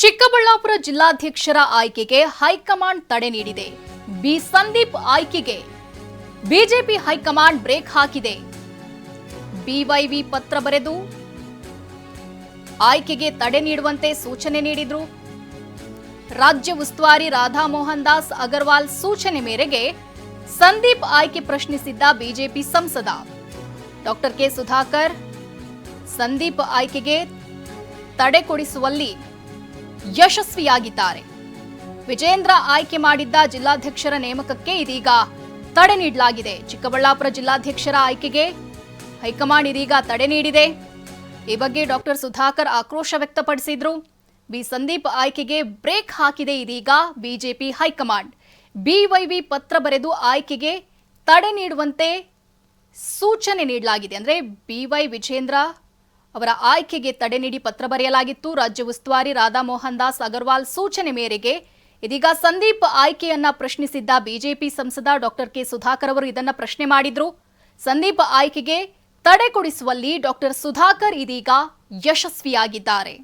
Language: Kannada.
ಚಿಕ್ಕಬಳ್ಳಾಪುರ ಜಿಲ್ಲಾಧ್ಯಕ್ಷರ ಆಯ್ಕೆಗೆ ಹೈಕಮಾಂಡ್ ತಡೆ ನೀಡಿದೆ. ಬಿ ಸಂದೀಪ್ ಆಯ್ಕೆಗೆ ಬಿಜೆಪಿ ಹೈಕಮಾಂಡ್ ಬ್ರೇಕ್ ಹಾಕಿದೆ. ಬಿವೈವಿ ಪತ್ರ ಬರೆದು ಆಯ್ಕೆಗೆ ತಡೆ ನೀಡುವಂತೆ ಸೂಚನೆ ನೀಡಿದ್ರು. ರಾಜ್ಯ ಉಸ್ತುವಾರಿ ರಾಧಾ ಮೋಹನ್ ದಾಸ್ ಅಗರ್ವಾಲ್ ಸೂಚನೆ ಮೇರೆಗೆ ಸಂದೀಪ್ ಆಯ್ಕೆ ಪ್ರಶ್ನಿಸಿದ್ದ ಬಿಜೆಪಿ ಸಂಸದ. Doctor K. ಸುಧಾಕರ್, ಸಂದೀಪ್ ಆಯ್ಕೆಗೆ ತಡೆ ಕೊಡಿಸುವಲ್ಲಿ ಯಶಸ್ವಿಯಾಗಿದ್ದಾರೆ. ವಿಜೇಂದ್ರ ಆಯ್ಕೆ ಮಾಡಿದ್ದ ಜಿಲ್ಲಾಧ್ಯಕ್ಷರ ನೇಮಕಕ್ಕೆ ಇದೀಗ ತಡೆ ನೀಡಲಾಗಿದೆ. ಚಿಕ್ಕಬಳ್ಳಾಪುರ ಜಿಲ್ಲಾಧ್ಯಕ್ಷರ ಆಯ್ಕೆಗೆ ಹೈಕಮಾಂಡ್ ಇದೀಗ ತಡೆ ನೀಡಿದೆ. ಈ ಬಗ್ಗೆ ಡಾಕ್ಟರ್ ಸುಧಾಕರ್ ಆಕ್ರೋಶ ವ್ಯಕ್ತಪಡಿಸಿದ್ರು. ಬಿ. ಸಂದೀಪ್ ಆಯ್ಕೆಗೆ ಬ್ರೇಕ್ ಹಾಕಿದೆ ಇದೀಗ ಬಿಜೆಪಿ ಹೈಕಮಾಂಡ್. ಬಿವೈವಿ ಪತ್ರ ಬರೆದು ಆಯ್ಕೆಗೆ ತಡೆ ನೀಡುವಂತೆ ಸೂಚನೆ ನೀಡಲಾಗಿದೆ. ಅಂದರೆ ಬಿವೈ ವಿಜೇಂದ್ರ ಅವರ ಆಯ್ಕೆಗೆ ತಡೆ ನೀಡಿ ಪತ್ರ ಬರೆಯಲಾಗಿತ್ತು. ರಾಜ್ಯ ಉಸ್ತುವಾರಿ ರಾಧಾಮೋಹನ್ ದಾಸ್ ಅಗರ್ವಾಲ್ ಸೂಚನೆ ಮೇರೆಗೆ ಇದೀಗ ಸಂದೀಪ್ ಆಯ್ಕೆಯನ್ನ ಪ್ರಶ್ನಿಸಿದ್ದ ಬಿಜೆಪಿ ಸಂಸದ ಡಾಕ್ಟರ್ ಕೆ ಸುಧಾಕರ್ ಅವರು ಇದನ್ನ ಪ್ರಶ್ನೆ ಮಾಡಿದ್ರು. ಸಂದೀಪ್ ಆಯ್ಕೆಗೆ ತಡೆ ಕೊಡಿಸುವಲ್ಲಿ ಡಾಕ್ಟರ್ ಸುಧಾಕರ್ ಇದೀಗ ಯಶಸ್ವಿಯಾಗಿದ್ದಾರೆ.